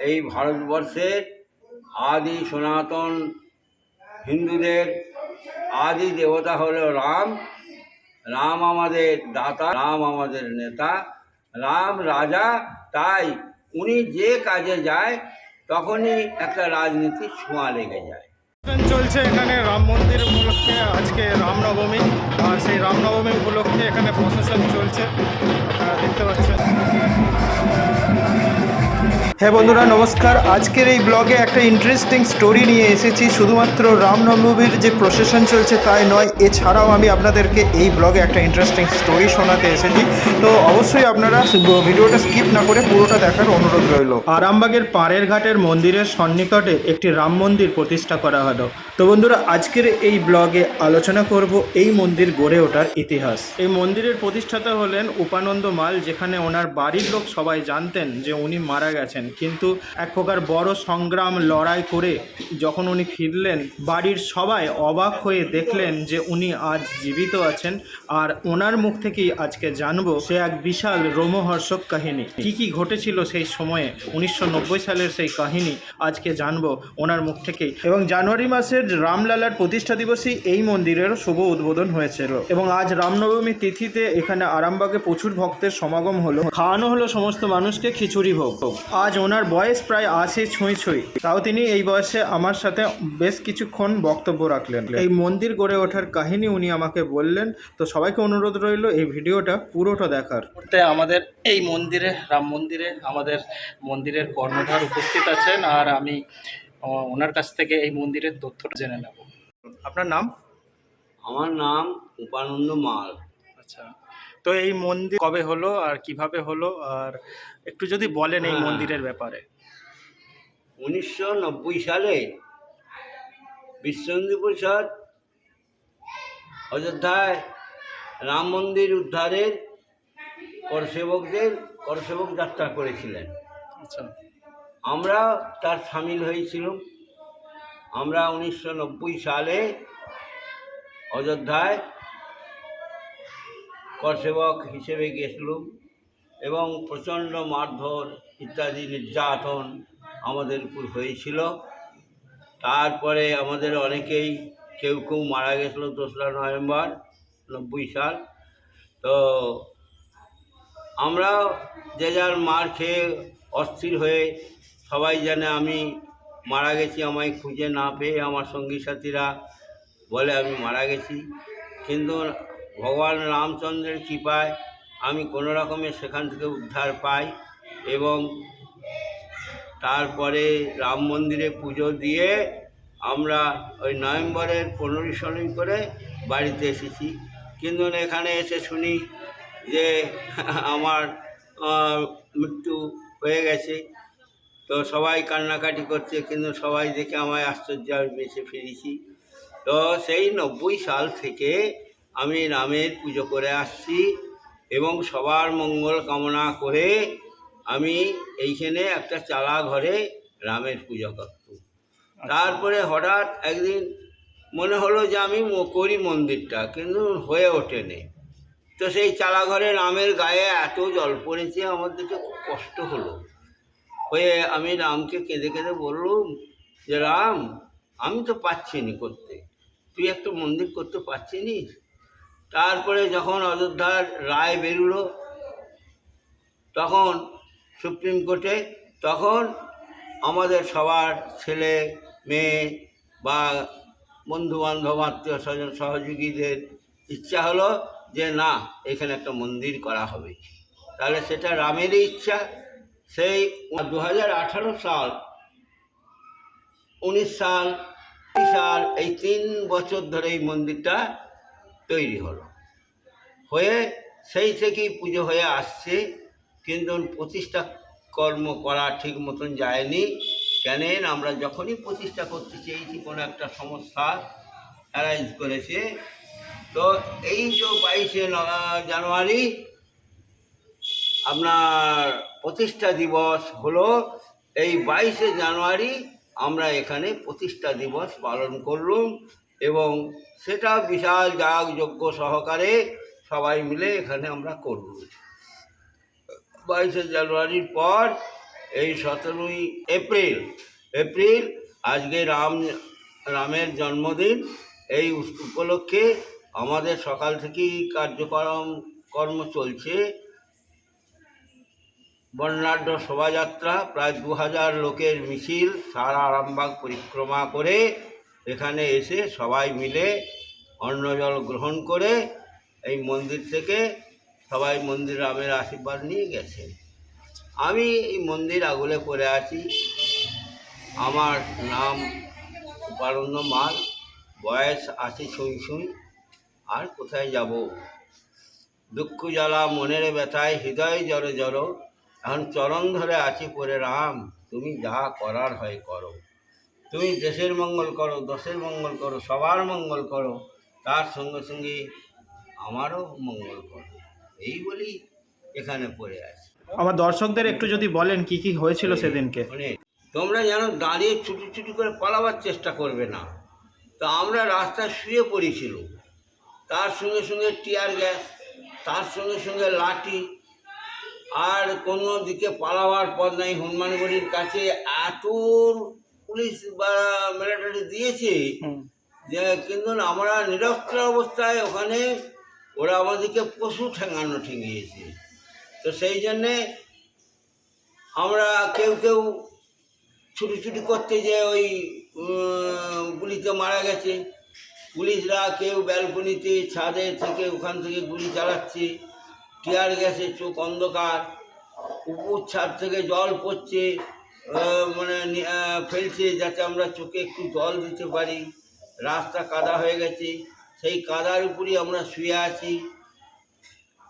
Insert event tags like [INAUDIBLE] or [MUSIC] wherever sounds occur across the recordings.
এই ভারতবর্ষের আদি সনাতন হিন্দুদের আদি দেবতা হলো রাম। রাম আমাদের দাতা, রাম আমাদের নেতা, রাম রাজা। তাই উনি যে কাজে যায়, তখনই একটা রাজনীতির ছোঁয়া লেগে যায়। চলছে এখানে রাম মন্দির উপলক্ষে, আজকে রামনবমী। আর সেই রামনবমী উপলক্ষে এখানে প্রসেশন চলছে। দেখতে পাচ্ছেন। হ্যাঁ বন্ধুরা, নমস্কার। আজকের এই ব্লগে একটা ইন্টারেস্টিং স্টোরি নিয়ে এসেছি। শুধুমাত্র রামনবমীর যে প্রসেশন চলছে তাই নয়, এছাড়াও আমি আপনাদেরকে এই ব্লগে একটা ইন্টারেস্টিং স্টোরি শোনাতে এসেছি। তো অবশ্যই আপনারা ভিডিওটা স্কিপ না করে পুরোটা দেখার অনুরোধ রইল। আরামবাগের পাড়ের ঘাটের মন্দিরের সন্নিকটে একটি রাম মন্দির প্রতিষ্ঠা করা হলো। তো বন্ধুরা, আজকের এই ব্লগে আলোচনা করব এই মন্দির গড়ে ওঠার ইতিহাস। এই মন্দিরের প্রতিষ্ঠাতা হলেন উপানন্দ মাল, যেখানে ওনার বাড়ির লোক সবাই জানতেন যে উনি মারা গেছেন। কিন্তু এক প্রকার বড় সংগ্রাম লড়াই করে যখন উনি ফিরলেন, বাড়ির সবাই অবাক হয়ে দেখলেন যে উনি আজ জীবিত আছেন আর ওনার মুখ থেকেই আজকে জানব সে এক বিশাল রোমহর্ষক কাহিনী। কি কি ঘটেছিল সেই সময়ে, উনিশশো নব্বই সালের সেই কাহিনী আজকে জানব ওনার মুখ থেকেই। এবং জানুয়ারি মাসের রামলালার প্রতিষ্ঠা দিবসেই এই মন্দিরের শুভ উদ্বোধন হয়েছিল। এবং আজ রামনবমী তিথিতে এখানে আরামবাগে প্রচুর ভক্তের সমাগম হলো। খাওয়ানো হলো সমস্ত মানুষকে খিচুড়ি ভোগ। আজ ওনার বয়স প্রায় আশি ছুঁই ছুঁই। তাও তিনি এই বয়সে আমার সাথে বেশ কিছুক্ষণ বক্তব্য রাখলেন। এই মন্দির গড়ে ওঠার কাহিনী উনি আমাকে বললেন। তো সবাইকে অনুরোধ রইল এই ভিডিওটা পুরোটা দেখার। আমাদের এই মন্দিরে রাম মন্দিরে আমাদের মন্দিরের কর্ণধার উপস্থিত আছেন আর আমি ওনার কাছ থেকে এই মন্দিরের তথ্যটা জেনে নেব। আপনার নাম? আমার নাম উপানন্দ মাল। আচ্ছা। তো এই মন্দির কবে হলো আর কীভাবে হলো? আর একটু যদি বলেন এই হ্যাঁ। মন্দিরের ব্যাপারে। উনিশশো নব্বই সালে বিশ্বন্দু পরিষদ অযোধ্যায় রাম মন্দির উদ্ধারের করসেবকদের করসেবক যাত্রা করেছিলেন। আচ্ছা। আমরা তার সামিল হয়েছিলাম। আমরা উনিশশো নব্বই সালে অযোধ্যায় করসেবক হিসেবে গেছিলাম এবং প্রচণ্ড মারধর ইত্যাদি নির্যাতন আমাদের উপর হয়েছিল। তারপরে আমাদের অনেকেই কেউ কেউ মারা গেছিল দোসরা নভেম্বর, নব্বই সাল। তো আমরা যে যার মার খেয়ে অস্থির হয়ে সবাই জানে আমি মারা গেছি, আমায় খুঁজে না পেয়ে আমার সঙ্গী সাথীরা বলে আমি মারা গেছি। কিন্তু ভগবান রামচন্দ্রের কৃপায় আমি কোনো রকমে সেখান থেকে উদ্ধার পাই এবং তারপরে রাম মন্দিরে পুজো দিয়ে আমরা ওই নভেম্বরের পনেরোই ষোলোই করে বাড়িতে এসেছি। কিন্তু এখানে এসে শুনি যে [LAUGHS] আমার মৃত্যু হয়ে গেছে। তো সবাই কান্নাকাটি করছে, কিন্তু সবাই দেখে আমায় আশ্চর্য বেঁচে ফিরেছি। তো সেই নব্বই সাল থেকে আমি রামের পুজো করে আসছি এবং সবার মঙ্গল কামনা করে আমি এইখানে একটা চালা ঘরে রামের পুজো করতাম তারপরে হঠাৎ একদিন মনে হলো যে আমি করি মন্দিরটা কিন্তু হয়ে ওঠেনি। তো সেই চালাঘরে রামের গায়ে এত জল পড়েছে আমার দেখে খুব কষ্ট হলো। হয়ে আমি রামকে কেঁদে কেঁদে বললুম যে রাম আমি তো পাচ্ছি নি করতে। তুই একটা মন্দির করতে পারছি নি তারপরে যখন অযোধ্যার রায় বেরুলো, তখন সুপ্রিম কোর্টে, তখন আমাদের সবার ছেলে, মেয়ে বা বন্ধু বান্ধব আত্মীয় স্বজন সহযোগীদের ইচ্ছা হলো যে, না, এখানে একটা মন্দির করা হবে। তাহলে সেটা রামেরই ইচ্ছা। সেই দু আঠারো সাল, উনিশ সাল সাল, এই তিন বছর ধরে এই মন্দিরটা তৈরি হলো। হয়ে সেই থেকেই পুজো হয়ে আসছে। কিন্তু প্রতিষ্ঠা কর্ম করা ঠিক মতন যায়নি। কেন? আমরা যখনই প্রতিষ্ঠা করতে চেয়েছি, কোনো একটা সমস্যা অ্যারাইজ করেছে। তো এই যে বাইশে জানুয়ারি আপনার প্রতিষ্ঠা দিবস হলো, এই বাইশে জানুয়ারি আমরা এখানে প্রতিষ্ঠা দিবস পালন করলুম। এবং সেটা বিশাল যাগযজ্ঞ সহকারে সবাই মিলে এখানে আমরা করলুম বাইশে জানুয়ারির পর এই সতেরোই এপ্রিল এপ্রিল আজকে রাম, রামের জন্মদিন। এই উপলক্ষে আমাদের সকাল থেকেই কার্যক্রম, কর্ম চলছে। বর্ণাঢ্য শোভাযাত্রা, প্রায় দু হাজার লোকের মিছিল, সারা আরামবাগ পরিক্রমা করে এখানে এসে সবাই মিলে অন্ন জল গ্রহণ করে এই মন্দির থেকে সবাই মন্দির রামের আশীর্বাদ নিয়ে গেছে। আমি এই মন্দির আগুলে পড়ে আছি। আমার নাম উপারণ্য মাল, বয়স আশি ছুঁই ছুঁই। আর কোথায় যাব? দুঃখ জ্বালা, মনের ব্যথায়, হৃদয় জড়ো জড়ো। এখন চরণ ধরে আছি পরে রাম, তুমি যা করার হয় করো। তুমি দেশের মঙ্গল করো দশের মঙ্গল করো সবার মঙ্গল করো তার সঙ্গে সঙ্গে আমারও মঙ্গল করো। এই বলি এখানে পড়ে আছি। আমার দর্শকদের একটু যদি বলেন কি কি হয়েছিল সেদিনকে? তোমরা যেন দাঁড়িয়ে ছুটি ছুটি করে পালাবার চেষ্টা করবে না। তো আমরা রাস্তায় শুয়ে পড়েছিল। তার সঙ্গে সঙ্গে টিয়ার গ্যাস তার সঙ্গে সঙ্গে লাঠি আর কোনো দিকে পালাবার পথ নাই। হনুমানগড়ির কাছে এত পুলিশ বা মিলিটারি দিয়েছে যে কিন্তু আমরা নিরস্ত্র অবস্থায় ওখানে ওরা আমাদেরকে পশু ঠেঙানো ঠেঙিয়েছে। তো সেই জন্যে আমরা কেউ কেউ ছুটি ছুটি করতে যে ওই গুলিতে মারা গেছে। পুলিশরা কেউ ব্যালকনিতে ছাদে থেকে ওখান থেকে গুলি চালাচ্ছে টিয়ার গ্যাসে চোখ অন্ধকার উপর ছাদ থেকে জল পড়ছে। মানে ফেলছে যাতে আমরা চোখে একটু জল দিতে পারি। রাস্তা কাদা হয়ে গেছে। সেই কাদার উপরই আমরা শুয়ে আছি।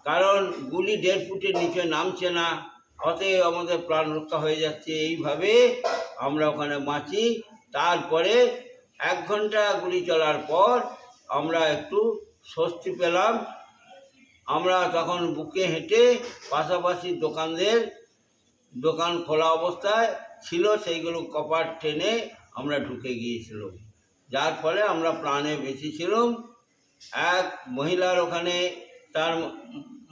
কারণ গুলি দেড় ফুটের নিচে নামছে না, অতএব আমাদের প্রাণ রক্ষা হয়ে যাচ্ছে। এইভাবে আমরা ওখানে বাঁচি। তারপরে এক ঘণ্টা গুলি চলার পর আমরা একটু স্বস্তি পেলাম। আমরা তখন বুকে হেঁটে পাশাপাশি দোকানদের দোকান খোলা অবস্থায় ছিল, সেইগুলো কপার ট্রেনে আমরা ঢুকে গিয়েছিলাম। যার ফলে আমরা প্রাণে বেঁচেছিলাম এক মহিলার ওখানে তার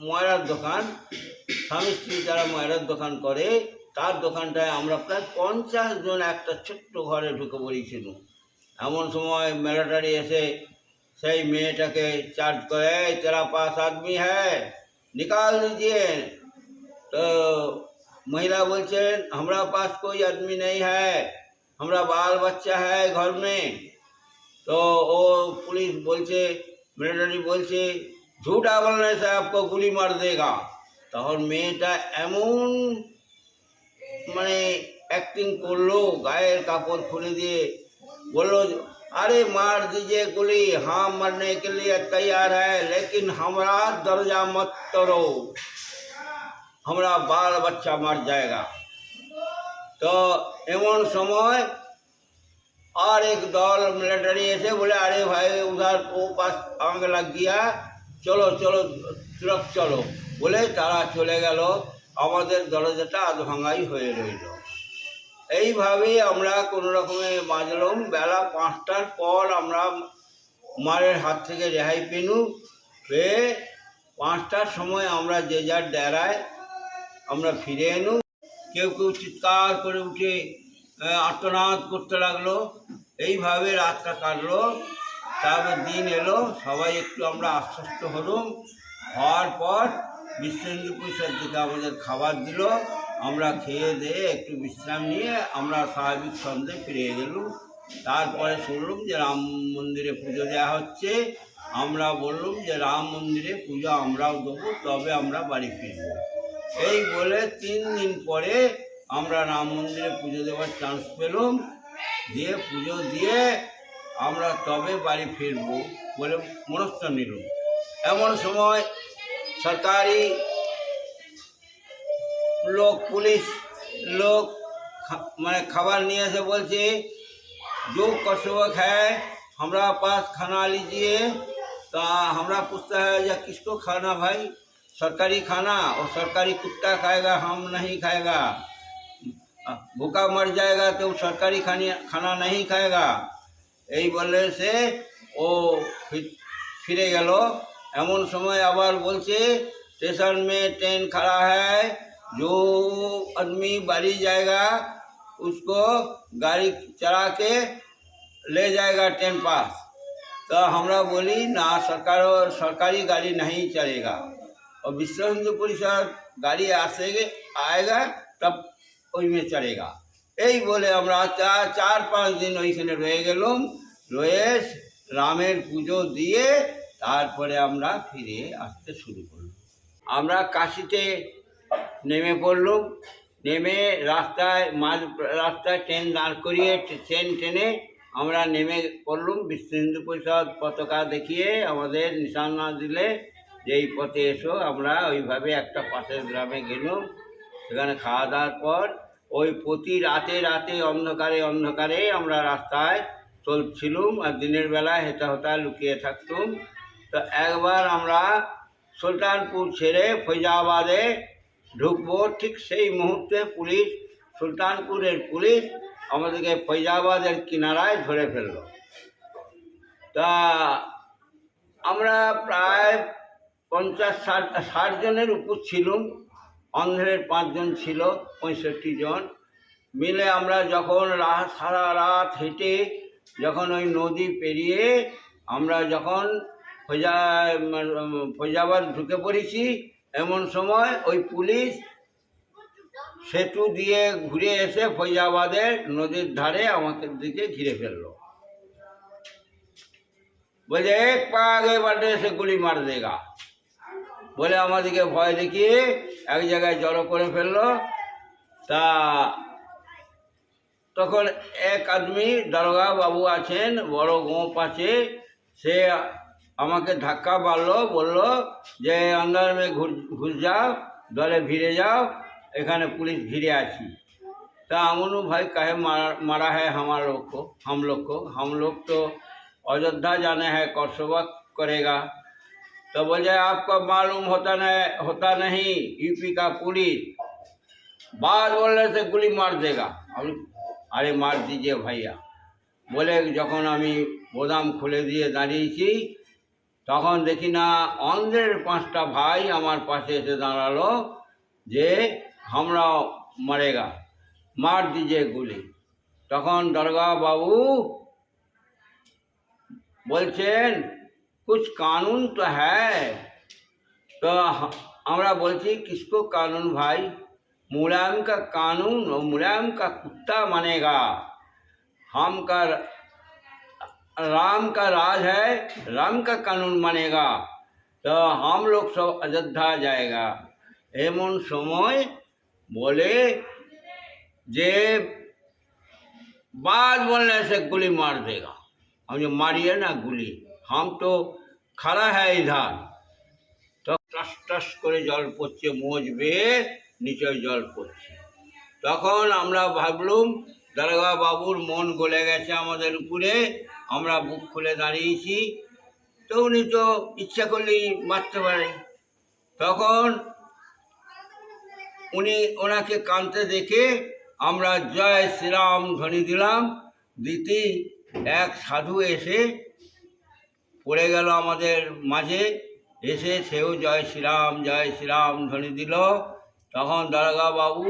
ময়রার দোকান, স্বামী স্ত্রী যারা ময়রার দোকান করে, তার দোকানটায় আমরা প্রায় পঞ্চাশ জন একটা ছোট্ট ঘরে ঢুকে পড়েছিল। এমন সময় মেলাটারি এসে সেই মেয়েটাকে চার্জ করে তেরা পাস আদমি হ্যাঁ নিকাল দিয়ে, তো महिला बोल हमारा पास कोई आदमी नहीं है, हमारा बाल बच्चा है घर में। तो वो पुलिस बोलते मिलिटारी बोलते झूठा बोलने से आपको गोली मार देगा। তখন মেয়েটা এমন মানে অ্যাক্টিং করলো गायर कपड़ खुले दिए। बोलो, अरे मार दीजिए गुली हाँ मरने के लिए तैयार है, लेकिन हमारा दर्जा मत तोड़ो हमारा बाल बच्चा मर जाएगा तो एमन समय और एक दल मिलिट्री ऐसे बोले अरे भाई उधर वो पास आग लग गया চলো চলো তুরক চলো বলে তারা চলে গেল আমাদের দরজাটা আধ ভাঙাই হয়ে রইল এইভাবেই আমরা কোনো রকমে বাঁচলাম বেলা পাঁচটার পর আমরা মারের হাত থেকে রেহাই পেনু পেয়ে পাঁচটার সময় আমরা যে যার ডেরায় আমরা ফিরে এনু। কেউ কেউ চিৎকার করে উঠে আর্তনাদ করতে লাগল। এইভাবে রাতটা কাটলো। তারপর দিন এলো। সবাই একটু আমরা আশ্বস্ত হলুম। হওয়ার পর বিশ্ব হিন্দু পরিষদ থেকে আমাদের খাবার দিল। আমরা খেয়ে দিয়ে একটু বিশ্রাম নিয়ে আমরা স্বাভাবিক সন্ধ্যে ফিরে গেলুম। তারপরে শুনলাম যে রাম মন্দিরে পুজো দেওয়া হচ্ছে। আমরা বললুম যে রাম মন্দিরে পুজো আমরাও দেবো, তবে আমরা বাড়ি ফিরব। এই বলে তিন দিন পরে আমরা রাম মন্দিরে পুজো দেওয়ার চান্স পেলাম দিয়ে পুজো দিয়ে আমরা তবে বাড়ি ফিরবো বলে মনস্থ নিল এমন সময় সরকারি লোক পুলিশ লোক खा- মানে খাবার নিয়ে এসে বলছে जो कशवक है हमारा पास खाना लीजिए तो हमरा पूछता है या किसको खाना भाई सरकारी खाना और सरकारी कुत्ता खाएगा हम नहीं खाएगा भूखा मर जाएगा तो सरकारी खानी खाना नहीं खाएगा এই বলে সে ও ফি- ফিরে গেল এমন সময় আবার বলছে স্টেশন में ट्रेन खड़ा है जो आदमी बारी जाएगा उसको गाड़ी चला के ले जाएगा टेन पास तो हमरा बोली ना सरकार सरकारी गाड़ी नहीं चलेगा और विश्व हिंदू परिषद गाड़ी आसे आएगा तब ওইমে চলেগা এই বলে আমরা চার চার পাঁচ দিন ওইখানে রয়ে গেলাম রয়ে রামের পুজো দিয়ে তারপরে আমরা ফিরে আসতে শুরু করলাম আমরা কাশিতে নেমে পড়লাম নেমে রাস্তায় মাঝ রাস্তায় ট্রেন দাঁড় করিয়ে ট্রেন টেনে আমরা নেমে পড়লাম বিশ্ব হিন্দু পরিষদ পতাকা দেখিয়ে আমাদের নিশানা দিলে যে এই পথে এসো, আমরা ওইভাবে একটা পাশের গ্রামে গেলাম। সেখানে খাওয়া দাওয়ার পর ওই প্রতি রাতে রাতে অন্ধকারে অন্ধকারে আমরা রাস্তায় চলছিলুম আর দিনের বেলায় হেঁটে হতা লুকিয়ে থাকতুম। তো একবার আমরা সুলতানপুর ছেড়ে ফৈজাবাদে ঢুকবো, ঠিক সেই মুহূর্তে পুলিশ, সুলতানপুরের পুলিশ আমাদেরকে ফৈজাবাদের কিনারায় ধরে ফেলল। তা আমরা প্রায় পঞ্চাশ ষাট ষাট জনের উপর ছিলুম অন্ধ্রের পাঁচজন ছিল, পঁয়ষট্টি জন। মিলে আমরা যখন রাত সারা রাত হেঁটে যখন ওই নদী পেরিয়ে আমরা যখন ফৈজা ফৈজাবাদ ঢুকে পড়েছি, এমন সময় ওই পুলিশ সেতু দিয়ে ঘুরে এসে ফৈজাবাদের নদীর ধারে আমাদের দিকে ঘিরে ফেলল। বলছে, এক পা আগে বাটে, সে গুলি মার দেগা। বলে আমাদেরকে ভয় দেখিয়ে এক জায়গায় জড়ো করে ফেললো তা তখন এক আদমি দারোগা বাবু আছেন বড় গোপ আছে সে আমাকে ধাক্কা মারলো বললো যে अंदर में घुस घुस जाओ दले ভিড়ে যাও এখানে পুলিশ ঘিরে আছি তা আমনু भाई कहे मारा मारा है हमारे लोग को हम लोग को हम लोग तो अयोध्या जाने हैं करसोबा करेगा तो बोले आपको मालूम होता नहीं होता नहीं यूपी का पुलिस बात बोलने से गुली मार देगा हम अरे मार दीजिए भैया বলে যখন আমি বোদাম খুলে দিয়ে দাঁড়িয়েছি তখন দেখি না অন্ধ্রের পাঁচটা ভাই আমার পাশে এসে দাঁড়ালো যে আমরা মারেগা মার দিজে গুলি তখন দরগা বাবু বলছেন कुछ कानून तो है तो ह- আমরা বলছি किसको कानून भाई मुलायम का कानून और मुलायम का कुत्ता मानेगा हम का राम का राज है राम का कानून मानेगा तो हम लोग सब अयोध्या जाएगा एमन समय बोले जे बात बोलने से गोली मार देगा हम जो मारिए ना गुली हम तो খাড়া হ্যাঁ ধান। টস টস করে জল পড়ছে, মোজ বেয়ে নিচে জল পড়ছে। তখন আমরা ভাবলুম, দারোগা বাবুর মন গলে গেছে আমাদের উপরে, আমরা বুক খুলে দাঁড়িয়েছি। তো উনি তো ইচ্ছা করলেই মারতে পারে। তখন উনি ওনাকে কানতে দেখে আমরা জয় শ্রীরাম ধ্বনি দিলাম। দিতি এক সাধু এসে পড়ে গেল আমাদের মাঝে এসে সেও জয় শ্রীরাম জয় শ্রীরাম ধ্বনি দিল তখন দারোগা বাবু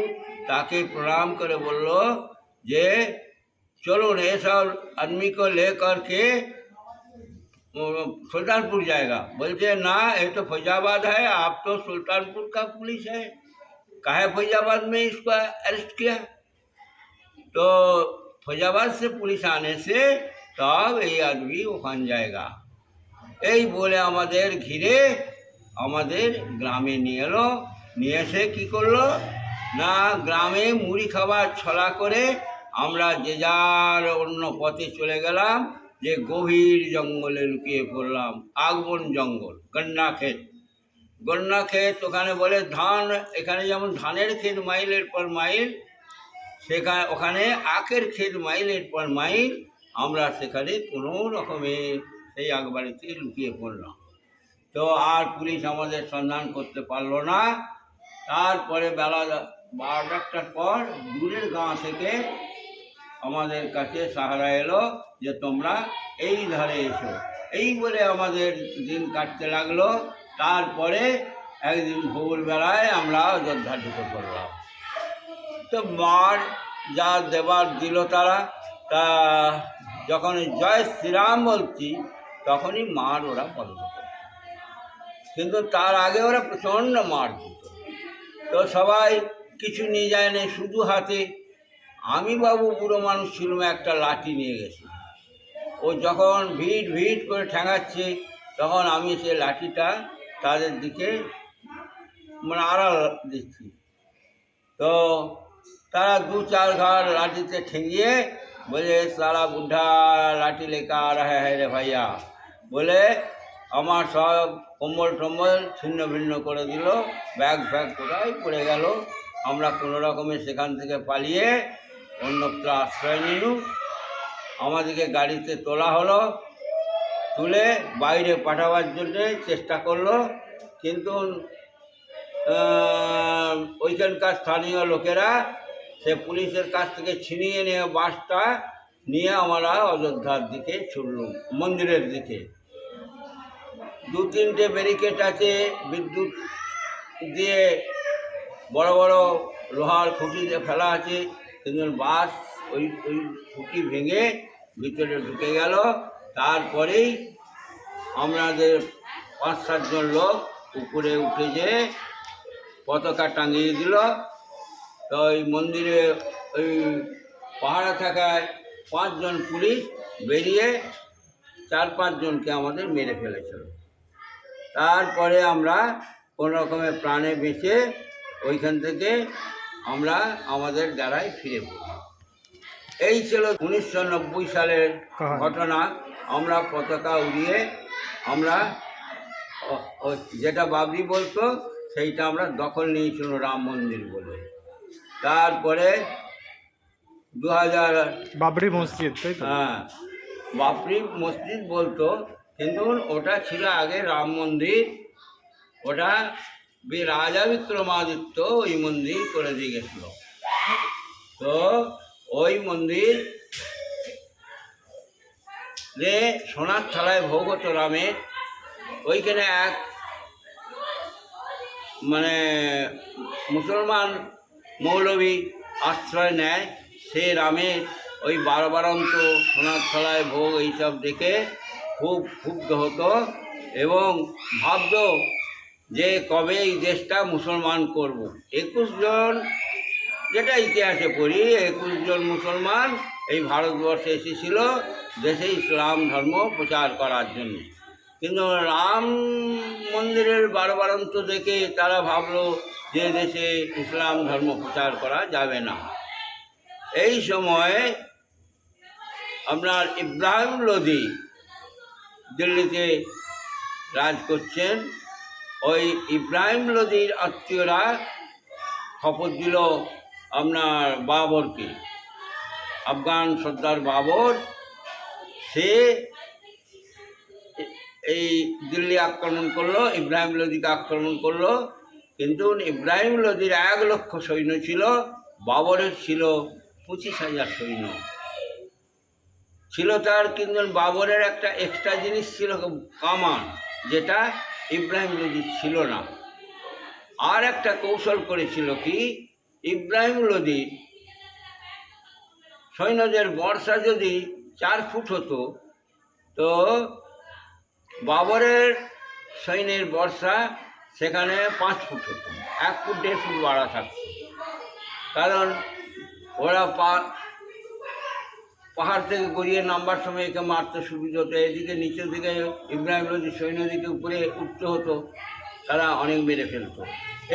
তাকে প্রণাম করে বলল যে চলুন এসব आदमी को लेकर के सुल्तानपुर जाएगा बोलते ना ये तो फैजाबाद है आप तो सुल्तानपुर का पुलिस है काहे फैजाबाद में इसको अरेस्ट किया तो फैजाबाद से पुलिस आने से तब ये आदमी ওখান जाएगा এই বলে আমাদের ঘিরে আমাদের গ্রামে নিয়ে এলো। নিয়ে এসে কী করল? না, গ্রামে মুড়ি খাবার ছলা করে আমরা যে যার অন্য পথে চলে গেলাম, যে গভীর জঙ্গলে লুকিয়ে পড়লাম, আগবন জঙ্গল, গন্না ক্ষেত। গন্না ক্ষেত ওখানে বলে ধান, এখানে যেমন ধানের ক্ষেত মাইলের পর মাইল সেখানে ওখানে আখের ক্ষেত মাইলের পর মাইল, আমরা সেখানে কোনো রকমে সেই আকবাড়িতে লুকিয়ে পড়লাম তো আর পুলিশ আমাদের সন্ধান করতে পারল না। তারপরে বেলা বারো একটার পর দূরের গাঁ থেকে আমাদের কাছে সাহারা এলো যে, তোমরা এই ধারে এসো। এই বলে আমাদের দিন কাটতে লাগল। তারপরে একদিন ভোরবেলায় আমরা অযোধ্যা ঢুকে পড়লাম। তো মার যা দেবার দিল তারা। তা যখন জয় শ্রীরাম বলছি তখনই মার ওরা বন্ধ করে কিন্তু তার আগে ওরা প্রচণ্ড মার দিত তো সবাই কিছু নিয়ে যায় না, শুধু হাতে। আমি বাবু বুড়ো মানুষ ছিলাম, একটা লাঠি নিয়ে গেছি। ও যখন ভিড় ভিড় করে ঠেঙাচ্ছে, তখন আমি সে লাঠিটা তাদের দিকে মানে আড়াল দিচ্ছি। তো তারা দু চার ঘর লাঠিতে ঠেঙিয়ে বলে সারা বুদ্ধা লাঠি লেখা আর হ্যাঁ রে ভাইয়া বলে আমার সব কম্বল টম্বল ছিন্ন ভিন্ন করে দিল ব্যাগ ফ্যাগ কোথায় পড়ে গেল আমরা কোনো রকমে সেখান থেকে পালিয়ে অন্যত্র আশ্রয় নিলু আমাদেরকে গাড়িতে তোলা হলো তুলে বাইরে পাঠাবার জন্যে চেষ্টা করল কিন্তু ওইখানকার স্থানীয় লোকেরা সে পুলিশের কাছ থেকে ছিনিয়ে নিয়ে বাসটা নিয়ে আমরা অযোধ্যার দিকে ছুটলুম, মন্দিরের দিকে। দু তিনটে ব্যারিকেড আছে, বিদ্যুৎ দিয়ে বড় বড় লোহার খুঁটি দিয়ে ফেলা আছে কিন্তু বাস ওই ওই খুঁটি ভেঙে ভিতরে ঢুকে গেল। তারপরেই আমাদের পাঁচ সাতজন লোক উপরে উঠে যে পতাকা টাঙিয়ে দিল। তো ওই মন্দিরে ওই পাহাড়া থাকায় পাঁচজন পুলিশ বেরিয়ে চার পাঁচজনকে আমাদের মেরে ফেলেছিল। তারপরে আমরা কোনো রকমের প্রাণে বেঁচে ওইখান থেকে আমরা আমাদের দ্বারাই ফিরে পড়ি। এই ছিল উনিশশো নব্বই সালের ঘটনা। আমরা পতাকা উড়িয়ে আমরা যেটা বাবরি বলতো সেইটা আমরা দখল নিয়েছিল রাম মন্দির বলে। তারপরে দু হাজার বাবরি মসজিদ তাই হ্যাঁ বাপরি মসজিদ বলতো কিন্তু ওটা ছিল আগে রাম মন্দির ওটা বি রাজা বিক্রমাদিত্য ওই মন্দির করে দিয়ে গেছিল। তো ওই মন্দির যে সোনার থালায় ভোগ হতো রামের ওইখানে এক মানে মুসলমান মৌলবী আশ্রয় নেয় সে রামের ওই বারবারন্ত সোনার থালায় ভোগ এইসব দেখে খুব ক্ষুব্ধ হতো এবং ভাবত যে কবে এই দেশটা মুসলমান করব। একুশ জন যেটা ইতিহাসে পড়ি, একুশ জন মুসলমান এই ভারতবর্ষে এসেছিল দেশে ইসলাম ধর্ম প্রচার করার জন্য কিন্তু রাম মন্দিরের বারবারন্ত দেখে তারা ভাবলো যে দেশে ইসলাম ধর্ম প্রচার করা যাবে না। এই সময়ে আপনার ইব্রাহিম লোদি দিল্লিতে রাজ করছেন। ওই ইব্রাহিম লোদির আত্মীয়রা খবর দিল আপনার বাবরকে। আফগান সর্দার বাবর, সে এই দিল্লি আক্রমণ করল, ইব্রাহিম লোদিকে আক্রমণ করল। কিন্তু ইব্রাহিম লোদির এক লক্ষ সৈন্য ছিল, বাবরের ছিল পঁচিশ হাজার সৈন্য। ছিল তার কিন্তু বাবরের একটা এক্সট্রা জিনিস ছিল কামান, যেটা ইব্রাহিম লোদির ছিল না। আর একটা কৌশল করেছিল কি, ইব্রাহিম লোদির সৈন্যদের বর্ষা যদি চার ফুট হতো, তো বাবরের সৈন্যের বর্ষা সেখানে পাঁচ ফুট হতো, এক ফুট দেড় ফুট বাড়া থাকতো। কারণ ওরা পাহাড় থেকে গড়িয়ে নাম্বার সময় একে মারতে সুবিধা হতো। এদিকে নিচের দিকে ইব্রাহিম লোদি সৈন্যদিকে উপরে উঠতে হতো, তারা অনেক মেরে ফেলতো।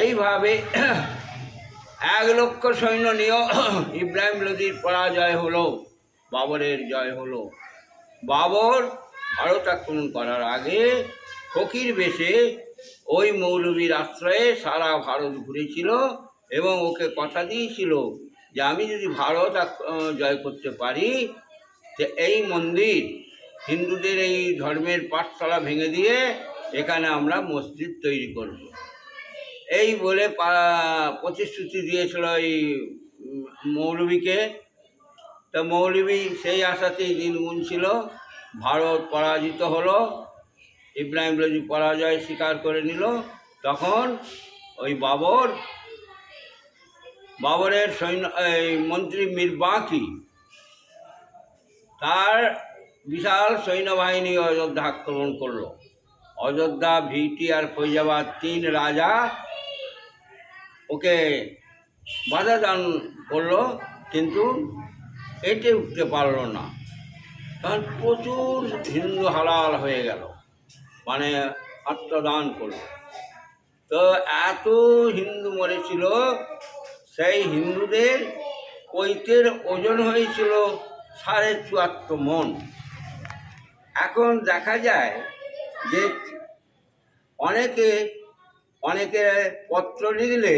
এইভাবে এক লক্ষ সৈন্য নিয়েও ইব্রাহিম লোদির পরাজয় হলো, বাবরের জয় হলো। বাবর ভারত আক্রমণ করার আগে ফকির বেশে ওই মৌলবীর আশ্রয়ে সারা ভারত ঘুরেছিল এবং ওকে কথা দিয়েছিল যে আমি যদি ভারত জয় করতে পারি যে এই মন্দির হিন্দুদের এই ধর্মের পাঠশালা ভেঙে দিয়ে এখানে আমরা মসজিদ তৈরি করব। এই বলে প্রতিশ্রুতি দিয়েছিল এই মৌলবীকে তা মৌলবী সেই আশাতেই দিন গুনছিল ভারত পরাজিত হলো। ইব্রাহিম লোদি পরাজয় স্বীকার করে নিল, তখন ওই বাবর, বাবরের সৈন্য, এই মন্ত্রী মীর বাঁকি তার বিশাল সৈন্যবাহিনী অযোধ্যা আক্রমণ করল। অযোধ্যা ভিটি আর ফৈজাবাদ, তিন রাজা ওকে বাধা দান করল, কিন্তু এটে উঠতে পারল না। তখন প্রচুর হিন্দু হালাল হয়ে গেল। মানে আত্মদান করল। তো এত হিন্দু মরেছিল, সেই হিন্দুদের কৈতের ওজন হয়েছিল সাড়ে চুয়াত্তর মন। এখন দেখা যায় যে অনেকে অনেকে পত্র লিখলে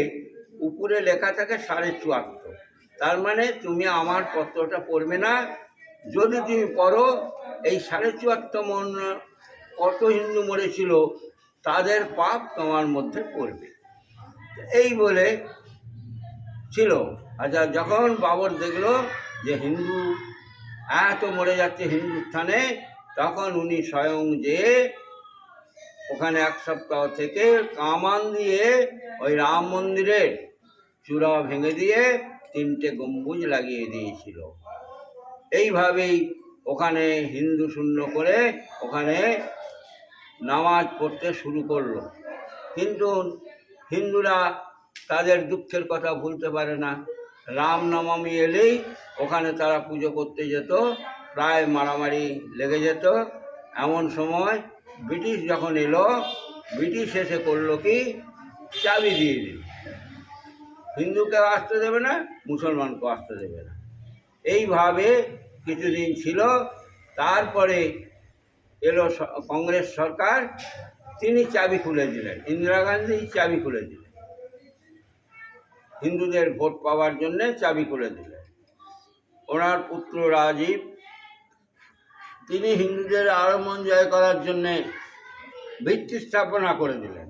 উপরে লেখা থাকে সাড়ে চুয়াত্তর। তার মানে তুমি আমার পত্রটা পড়বে না, যদি তুমি পড়ো, এই সাড়ে চুয়াত্তর মন কত হিন্দু মরেছিল, তাদের পাপ তোমার মধ্যে পড়বে। এই বলে ছিল। আচ্ছা যখন বাবর দেখল যে হিন্দু এত মরে যাচ্ছে হিন্দুস্থানে, তখন উনি স্বয়ং যে ওখানে এক সপ্তাহ থেকে কামান দিয়ে ওই রাম মন্দিরের চূড়া ভেঙে দিয়ে তিনটে গম্বুজ লাগিয়ে দিয়েছিল। এইভাবেই ওখানে হিন্দু শূন্য করে ওখানে নামাজ পড়তে শুরু করল। কিন্তু হিন্দুরা তাদের দুঃখের কথা ভুলতে পারে না। রামনবমী এলেই ওখানে তারা পুজো করতে যেত, প্রায় মারামারি লেগে যেত। এমন সময় ব্রিটিশ যখন এলো, ব্রিটিশ এসে করল কি, চাবি দিয়ে দিল হিন্দুকেও আসতে দেবে না মুসলমানকে আসতে দেবে না। এইভাবে কিছুদিন ছিল। তারপরে এলো কংগ্রেস সরকার, তিনি চাবি খুলে দিলেন। ইন্দিরা গান্ধী চাবি খুলে দিলেন। হিন্দুদের ভোট পাওয়ার জন্যে চাবি খুলে দিলেন। ওনার পুত্র রাজীব, তিনি হিন্দুদের আরও মন জয় করার জন্যে ভিত্তি স্থাপনা করে দিলেন।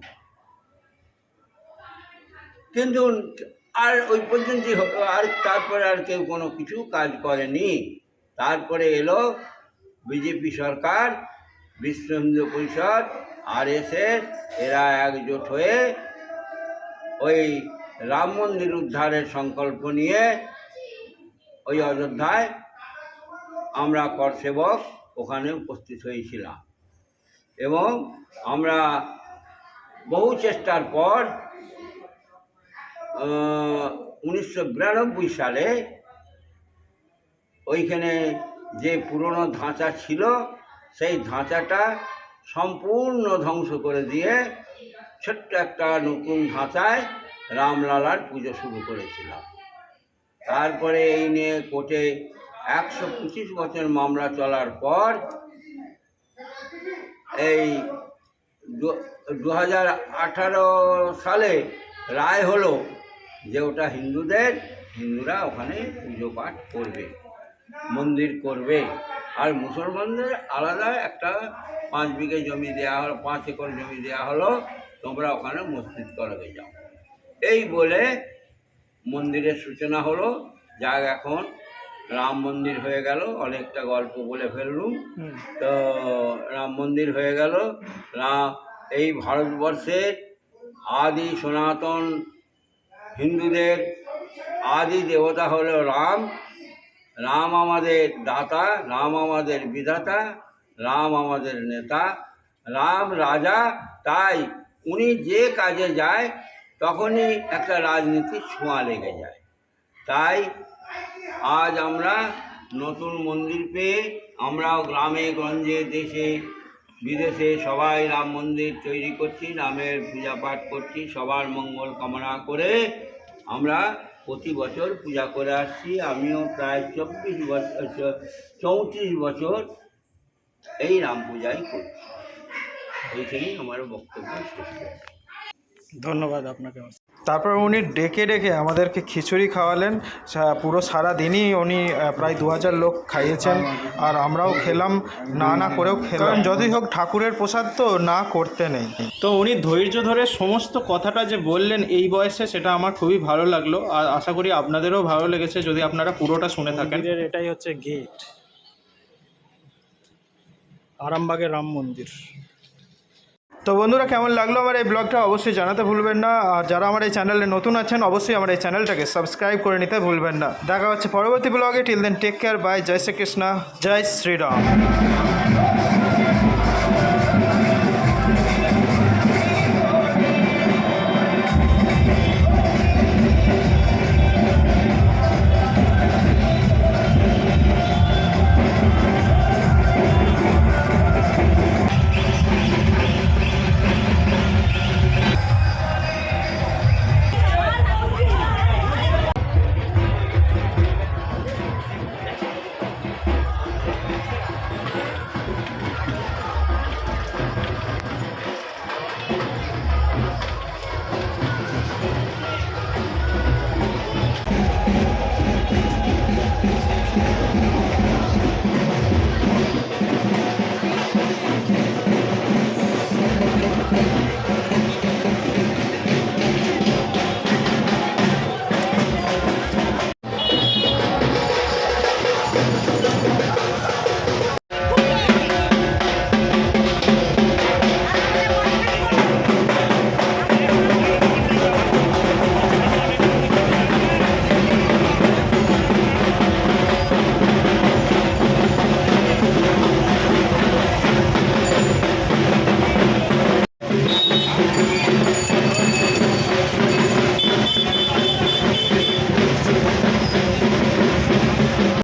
কিন্তু আর ওই পর্যন্তই আর তারপরে আর কেউ কোনো কিছু কাজ করেনি। তারপরে এলো বিজেপি সরকার বিশ্ব হিন্দু পরিষদ আর এসএস এরা একজোট হয়ে ওই রাম মন্দির উদ্ধারের সংকল্প নিয়ে ওই অযোধ্যায় আমরা করসেবক ওখানে উপস্থিত হয়েছিলাম। এবং আমরা বহু চেষ্টার পর উনিশশো বিরানব্বই সালে ওইখানে যে পুরনো ধাঁচা ছিল সেই ধাঁচাটা সম্পূর্ণ ধ্বংস করে দিয়ে ছোট্ট একটা নতুন ধাঁচায় রামলালার পুজো শুরু করেছিলাম। তারপরে এই নিয়ে কোর্টে একশো পঁচিশ বছর মামলা চলার পর এই দু হাজার আঠারো সালে রায় হলো যে ওটা হিন্দুদের, হিন্দুরা ওখানে পুজো পাঠ করবে, মন্দির করবে। আর মুসলমানদের আলাদা একটা পাঁচ বিঘে জমি দেওয়া হলো পাঁচ একর জমি দেওয়া হলো তোমরা ওখানে মসজিদ করাবে যাও। এই বলে মন্দিরের সূচনা হলো যা এখন রাম মন্দির হয়ে গেল অনেকটা গল্প বলে ফেললুম। তো রাম মন্দির হয়ে গেল রাম এই ভারতবর্ষের আদি সনাতন হিন্দুদের আদি দেবতা হলো রাম। রাম আমাদের দাতা, রাম আমাদের বিধাতা, রাম আমাদের নেতা, রাম রাজা, তাই উনি যে কাজে যায়, তখনই একটা রাজনীতির ছোঁয়া লেগে যায়। তাই আজ আমরা নতুন মন্দির পেয়ে আমরাও গ্রামে, গঞ্জে, দেশে, বিদেশে সবাই রাম মন্দির তৈরি করছি, রামের পূজা পাঠ করছি, সবার মঙ্গল কামনা করে আমরা প্রতি বছর পূজা করে আসছি। আমিও প্রায় চব্বিশ বছর চৌত্রিশ বছর এই রাম পূজাই করছি। এইখানেই আমার বক্তব্য শেষ। ধন্যবাদ আপনাকে তারপর উনি ডেকে ডেকে আমাদেরকে খিচুড়ি খাওয়ালেন। পুরো সারা দিনই উনি প্রায় দু হাজার লোক খাইয়েছেন। আর আমরাও খেলাম না না করেও খেলাম। যতই হোক ঠাকুরের প্রসাদ তো না করতে নেই। তো উনি ধৈর্য ধরে সমস্ত কথাটা যে বললেন এই বয়সে সেটা আমার খুবই ভালো লাগল। আর আশা করি আপনাদেরও ভালো লেগেছে যদি আপনারা পুরোটা শুনে থাকেন। এটাই হচ্ছে গেট আরামবাগের রাম মন্দির। তো বন্ধুরা কেমন লাগল আমার এই ব্লগটা অবশ্যই জানাতে ভুলবেন না। আর যারা আমার এই চ্যানেলে নতুন আছেন, অবশ্যই আমার এই চ্যানেলটাকে সাবস্ক্রাইব করে নিতে ভুলবেন না। দেখা হচ্ছে পরবর্তী ব্লগে। Till then take care bye জয় শ্রীকৃষ্ণ, জয় শ্রীরাম।